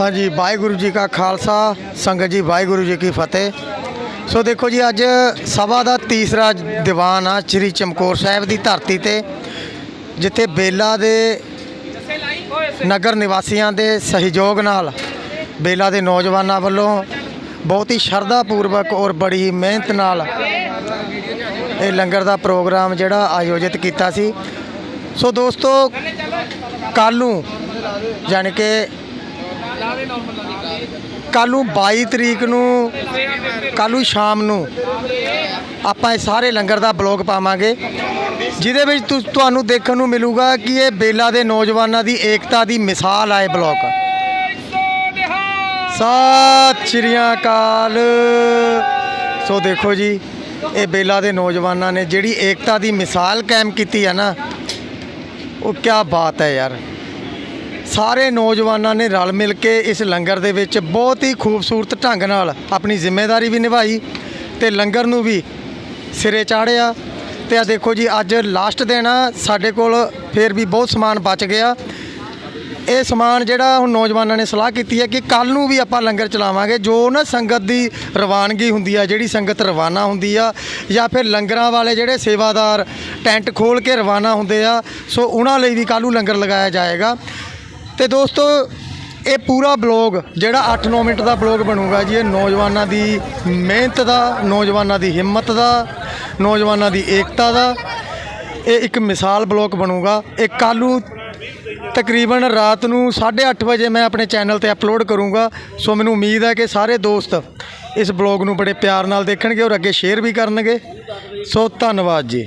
ਹਾਂਜੀ, ਵਾਹਿਗੁਰੂ ਜੀ ਕਾ ਖਾਲਸਾ, ਸੰਗਤ ਜੀ, ਵਾਹਿਗੁਰੂ ਜੀ ਕੀ ਫਤਿਹ। ਸੋ ਦੇਖੋ ਜੀ, ਅੱਜ ਸਭਾ ਦਾ ਤੀਸਰਾ ਦੀਵਾਨ ਆ ਸ੍ਰੀ ਚਮਕੌਰ ਸਾਹਿਬ ਦੀ ਧਰਤੀ ਤੇ, ਜਿੱਥੇ ਬੇਲਾ ਦੇ ਨਗਰ ਨਿਵਾਸੀਆਂ ਦੇ ਸਹਿਯੋਗ ਨਾਲ ਬੇਲਾ ਦੇ ਨੌਜਵਾਨਾਂ ਵੱਲੋਂ ਬਹੁਤ ਹੀ ਸ਼ਰਧਾ ਪੂਰਵਕ ਔਰ ਬੜੀ ਹੀ ਮਿਹਨਤ ਨਾਲ ਇਹ ਲੰਗਰ ਦਾ ਪ੍ਰੋਗਰਾਮ ਜਿਹੜਾ ਆਯੋਜਿਤ ਕੀਤਾ ਸੀ। ਸੋ ਦੋਸਤੋ, ਕੱਲ੍ਹ ਨੂੰ ਯਾਨੀ ਕਿ ਕੱਲ੍ਹ ਨੂੰ 22 ਤਰੀਕ ਨੂੰ, ਕੱਲ੍ਹ ਨੂੰ ਸ਼ਾਮ ਨੂੰ ਆਪਾਂ ਇਹ ਸਾਰੇ ਲੰਗਰ ਦਾ ਬਲੌਗ ਪਾਵਾਂਗੇ, ਜਿਹਦੇ ਵਿੱਚ ਤੁਹਾਨੂੰ ਦੇਖਣ ਨੂੰ ਮਿਲੂਗਾ ਕਿ ਇਹ ਬੇਲਾ ਦੇ ਨੌਜਵਾਨਾਂ ਦੀ ਏਕਤਾ ਦੀ ਮਿਸਾਲ ਆਏ ਬਲੌਗ। ਸਤਿ ਸ਼੍ਰੀ ਅਕਾਲ। ਸੋ ਦੇਖੋ ਜੀ, ਇਹ ਬੇਲਾ ਦੇ ਨੌਜਵਾਨਾਂ ਨੇ ਜਿਹੜੀ ਏਕਤਾ ਦੀ ਮਿਸਾਲ ਕਾਇਮ ਕੀਤੀ ਹੈ ਨਾ, ਉਹ ਕੀ ਬਾਤ ਹੈ ਯਾਰ। ਸਾਰੇ ਨੌਜਵਾਨਾਂ ਨੇ ਰਲ ਮਿਲ ਕੇ ਇਸ ਲੰਗਰ ਦੇ ਵਿੱਚ ਬਹੁਤ ਹੀ ਖੂਬਸੂਰਤ ਢੰਗ ਨਾਲ ਆਪਣੀ ਜ਼ਿੰਮੇਵਾਰੀ ਵੀ ਨਿਭਾਈ ਤੇ ਲੰਗਰ ਨੂੰ ਵੀ ਸਿਰੇ ਚਾੜਿਆ। ਤੇ ਆ ਦੇਖੋ ਜੀ, ਅੱਜ ਲਾਸਟ ਦਿਨ ਆ, ਸਾਡੇ ਕੋਲ ਫੇਰ ਵੀ ਬਹੁਤ ਸਮਾਨ ਬਚ ਗਿਆ। ਇਹ ਸਮਾਨ ਜਿਹੜਾ ਹੁਣ ਨੌਜਵਾਨਾਂ ਨੇ ਸਲਾਹ ਕੀਤੀ ਹੈ ਕਿ ਕੱਲ ਨੂੰ ਵੀ ਆਪਾਂ ਲੰਗਰ ਚਲਾਵਾਂਗੇ, ਜੋ ਨਾ ਸੰਗਤ ਦੀ ਰਵਾਨਗੀ ਹੁੰਦੀ ਆ, ਜਿਹੜੀ ਸੰਗਤ ਰਵਾਨਾ ਹੁੰਦੀ ਆ, ਜਾਂ ਫਿਰ ਲੰਗਰਾਂ ਵਾਲੇ ਜਿਹੜੇ ਸੇਵਾਦਾਰ ਟੈਂਟ ਖੋਲ ਕੇ ਰਵਾਨਾ ਹੁੰਦੇ ਆ, ਸੋ ਉਹਨਾਂ ਲਈ ਵੀ ਕੱਲ ਨੂੰ ਲੰਗਰ ਲਗਾਇਆ ਜਾਏਗਾ। ਤੇ ਦੋਸਤੋ, ਇਹ ਪੂਰਾ ਬਲੌਗ, ਜਿਹੜਾ 8-9 ਮਿੰਟ ਦਾ ਬਲੌਗ ਬਣੂਗਾ ਜੀ, ਇਹ ਨੌਜਵਾਨਾਂ ਦੀ ਮਿਹਨਤ ਦਾ, ਨੌਜਵਾਨਾਂ ਦੀ ਹਿੰਮਤ ਦਾ, ਨੌਜਵਾਨਾਂ ਦੀ ਏਕਤਾ ਦਾ, ਇਹ ਇੱਕ ਮਿਸਾਲ ਬਲੌਗ ਬਣੂਗਾ। ਇਹ ਕੱਲ੍ਹ ਨੂੰ ਤਕਰੀਬਨ ਰਾਤ ਨੂੰ 8:30 ਵਜੇ ਮੈਂ ਆਪਣੇ ਚੈਨਲ ਤੇ ਅਪਲੋਡ ਕਰੂੰਗਾ। ਸੋ ਮੈਨੂੰ ਉਮੀਦ ਹੈ ਕਿ ਸਾਰੇ ਦੋਸਤ ਇਸ ਬਲੌਗ ਨੂੰ ਬੜੇ ਪਿਆਰ ਨਾਲ ਦੇਖਣਗੇ ਔਰ ਅੱਗੇ ਸ਼ੇਅਰ ਵੀ ਕਰਨਗੇ। ਸੋ ਧੰਨਵਾਦ ਜੀ।